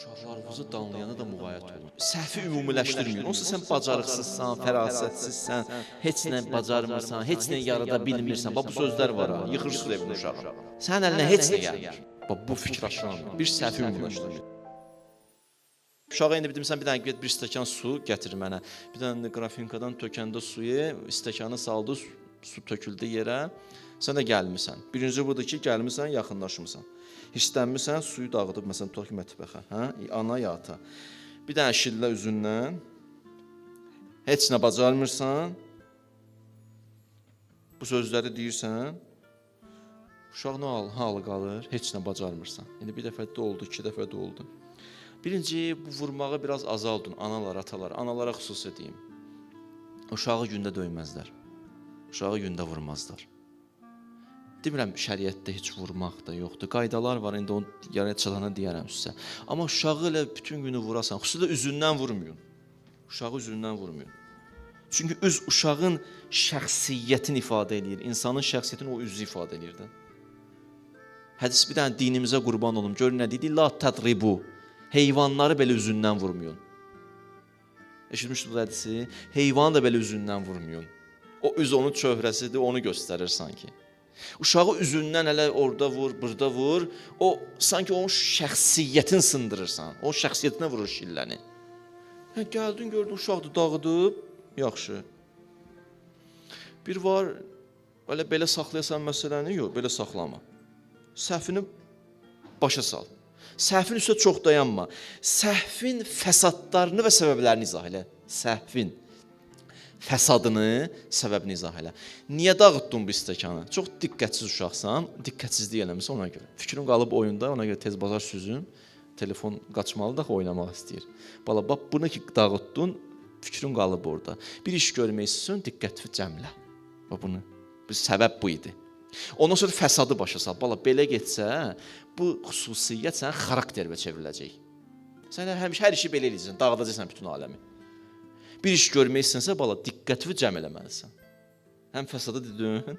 Uşaqlarınızı danlayana da müğayət olun. Səhvi ümumiləşdirməyin. Onsuz sən bacarıqsızsan, fərasətsizsən, heç nə bacarmırsan, heç nə yarada bilmirsən. Bax bu sözlər var ha, yıxırsız evin uşağı. Sənin əlinə heç nə gəlmir. Bax bu fikir aşılandır. Bir səhvi ümumiləşdirməyin. Uşağa indi dedim sən bir dənə get bir stəkan su gətir mənə. Bir dənə də qrafinkadan tökəndə suyu, stəkanı saldı, su töküldü yerə. Sən də gəlmisən. Birinci budur ki, gəlmisən, yaxınlaşmısan. Hirslənmisən, suyu dağıdıb məsələn tutaq ki, mətbəxə, hə? Ana ya ata. Bir dənə şillə üzündən heç nə bacarmırsan. Bu sözləri deyirsən. Uşaq nə hal, halı qalır? Heç nə bacarmırsan. İndi bir dəfə də oldu, iki dəfə də oldu. Birinci bu vurmağı biraz azaldın analar, atalar. Analara xüsusi deyim. Uşağı gündə döyməzlər. Uşağı gündə vurmazlar. Demirəm şəriətdə heç vurmaq da yoxdur. Qaydalar var, indi onu yaraya çalana deyərəm sizə. Amma uşağı elə bütün günü vurasan, xüsusilə üzündən vurmayın. Uşağı üzündən vurmayın. Çünki üz uşağın şəxsiyyətini ifadə eləyir. İnsanın şəxsiyyətini o üzü ifadə eləyir də. Hədis bir dənə dinimizə qurban olum. Gör nə dedi? La tadribu. Heyvanları belə üzündən vurmayın. Eşitmişdiniz hədisi? Heyvanı da belə üzündən vurmayın. O üz onun çöhrəsidir, onu göstərir sanki. Uşağı üzündən elə orada vur, burada vur. O sanki onun şəxsiyyətini sındırırsan. O şəxsiyyətinə vurur şilləni. Hə gəldin, gördün uşaqdır dağıdıb, yaxşı. Bir var elə belə saxlayasan məsələni, yox, belə saxlama. Səhvini başa sal. Səhvin üstə çox dayanma. Səhvin fəsadlarını və səbəblərini izah elə. Səhvin fəsadını, səbəbini izah elə. Niyə dağıtdın bu stəkanı? Çox diqqətsiz uşaqsan, diqqətsizlik eləmisən ona görə. Fikrin qalıb oyunda, ona görə tez bazar süzüm. Telefon qaçmalı da oynamaq istəyir. Bala bax bunu ki dağıtdın, fikrin qalıb orada. Bir iş görmək istəyirsən, diqqətini cəmlə. Bax bunu. Bu səbəb bu idi. Ondan sonra fəsadı başa sal. Bala belə getsə, bu xüsusiyyət sənin xarakterinə çevriləcək. Sən həmişə hər işi belə eləyəcəksən, dağıdacaqsan bütün aləmi. Bir iş görmək istəsə, bala, diqqətini cəm eləməlisən. Həm fəsadı dedin,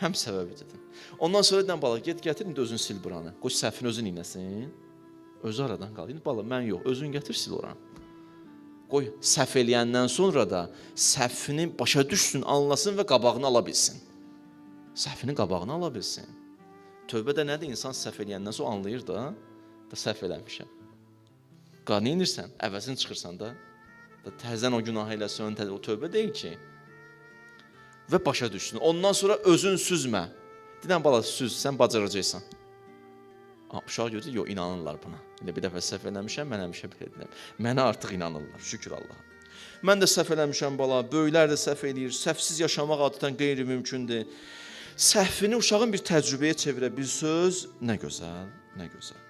həm səbəbi dedin. Ondan sonra dedən bala, get gətir indi özün sil buranı. Qoy səhvini özün inəsin. Özü aradan qal. İndi bala, mən yox, özün gətir sil oranı. Qoy səhv eləyəndən sonra da səhvini başa düşsün, anlasın və qabağını ala bilsin. Səhvinin qabağını ala bilsin. Tövbə də nədir? İnsan səhv eləyəndən sonra anlayır da, da səhv eləmişəm. Qanı inirsən, əvəzin çıxırsan da, da təzən o günah eləsən, təzən o tövbə deyil ki. Və başa düşsün. Ondan sonra özün süzmə. Dinən bala süz, sən bacaracaqsan. Uşaq görür, yox inanırlar buna. Elə bir dəfə səhv eləmişəm, mən həmişə belə edirəm. Mənə artıq inanırlar, şükür Allaha. Mən də səhv eləmişəm bala, böyüklər də səhv eləyir. Səhvsiz yaşamaq adətən qeyri-mümkündür. Səhvini uşağın bir təcrübəyə çevirə bilsəz, nə gözəl, nə gözəl.